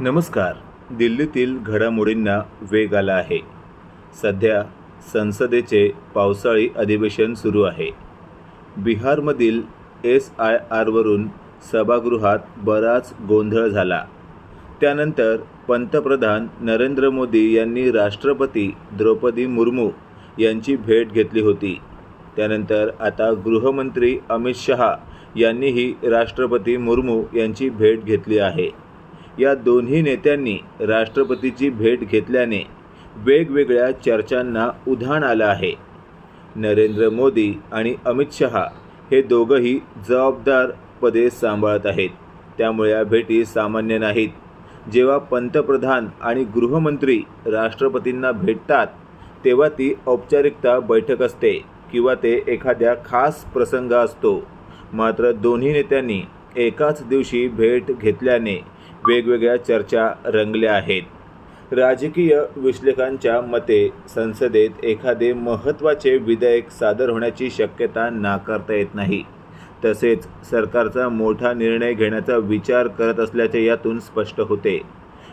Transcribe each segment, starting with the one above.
नमस्कार. दिल्लीतील घडामोडींना वेग आला आहे. सध्या संसदेचे पावसाळी अधिवेशन सुरू आहे. बिहारमधील एस आय आरवरून सभागृहात बराच गोंधळ झाला. त्यानंतर पंतप्रधान नरेंद्र मोदी यांनी राष्ट्रपती द्रौपदी मुर्मू यांची भेट घेतली होती. त्यानंतर आता गृहमंत्री अमित शहा यांनीही राष्ट्रपती मुर्मू यांची भेट घेतली आहे. या दोन्ही नेत्यांनी राष्ट्रपतीची भेट घेतल्याने वेगवेगळ्या चर्चांना उधाण आलं आहे. नरेंद्र मोदी आणि अमित शहा हे दोघंही जबाबदार पदे सांभाळत आहेत. त्यामुळे या भेटी सामान्य नाहीत. जेव्हा पंतप्रधान आणि गृहमंत्री राष्ट्रपतींना भेटतात तेव्हा ती औपचारिकता बैठक असते किंवा ते एखाद्या खास प्रसंग असतो. मात्र दोन्ही नेत्यांनी एकाच दिवशी भेट घेतल्याने वेगवेगळ्या चर्चा रंगल्या आहेत. राजकीय विश्लेषकांच्या मते संसदेत एखादे महत्त्वाचे विधेयक सादर होण्याची शक्यता नाकारता येत नाही. तसेच सरकारचा मोठा निर्णय घेण्याचा विचार करत असल्याचे यातून स्पष्ट होते.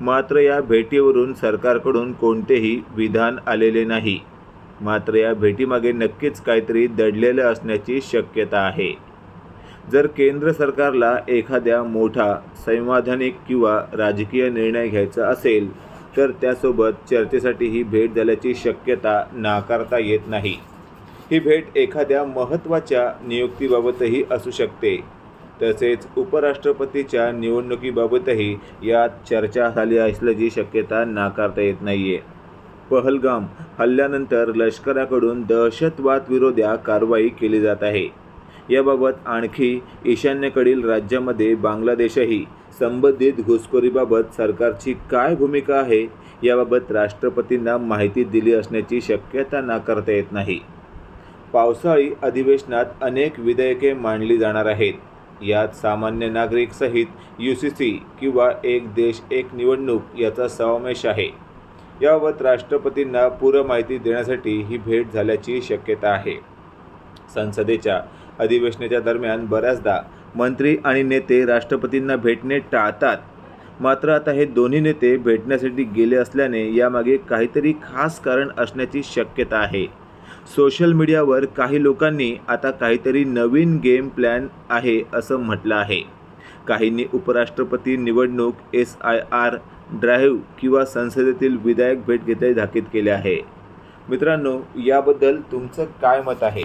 मात्र या भेटीवरून सरकारकडून कोणतेही विधान आलेले नाही. मात्र या भेटीमागे नक्कीच काहीतरी दडलेलं असण्याची शक्यता आहे. जर केंद्र सरकारला एखाद्या मोठा संवैधानिक किंवा राजकीय निर्णय घ्यायचा असेल तर त्यासोबत चर्चेसाठी ही भेट झाल्याची शक्यता नाकारता येत नाही. ही भेट एखाद्या महत्त्वाच्या नियुक्तीबाबतही असू शकते. तसेच उपराष्ट्रपतीच्या निवडणुकीबाबतही यात चर्चा झाली असल्याची शक्यता नाकारता येत नाही आहे पहलगाम हल्ल्यानंतर लष्कराकडून दहशतवादविरोधात कारवाई केली जात आहे. याबाबत आणखी ईशान्येकडील राज्यामध्ये बांगलादेशही संबंधित घुसखोरीबाबत सरकारची काय भूमिका आहे याबाबत राष्ट्रपतींना माहिती दिली असण्याची शक्यता नाकारता येत नाही. पावसाळी अधिवेशनात अनेक विधेयके मांडली जाणार आहेत. यात सामान्य नागरिक सहित यू सी सी किंवा एक देश एक निवडणूक याचा समावेश आहे. याबाबत राष्ट्रपतींना पूर्ण माहिती देण्यासाठी ही भेट झाल्याची शक्यता आहे. संसदेच्या अधिवेशनाच्या दरम्यान बऱ्याचदा मंत्री आणि नेते राष्ट्रपतींना भेटणे टाळतात. मात्र आता हे दोन्ही नेते भेटण्यासाठी गेले असल्याने यामागे काहीतरी खास कारण असण्याची शक्यता आहे. सोशल मीडियावर काही लोकांनी आता काहीतरी नवीन गेम प्लॅन आहे असं म्हटलं आहे. काहींनी उपराष्ट्रपती निवडणूक एस आय आर ड्राईव्ह किंवा संसदेतील विधायक भेट घेता धाकीत केले आहे. मित्रांनो याबद्दल तुमचं काय मत आहे?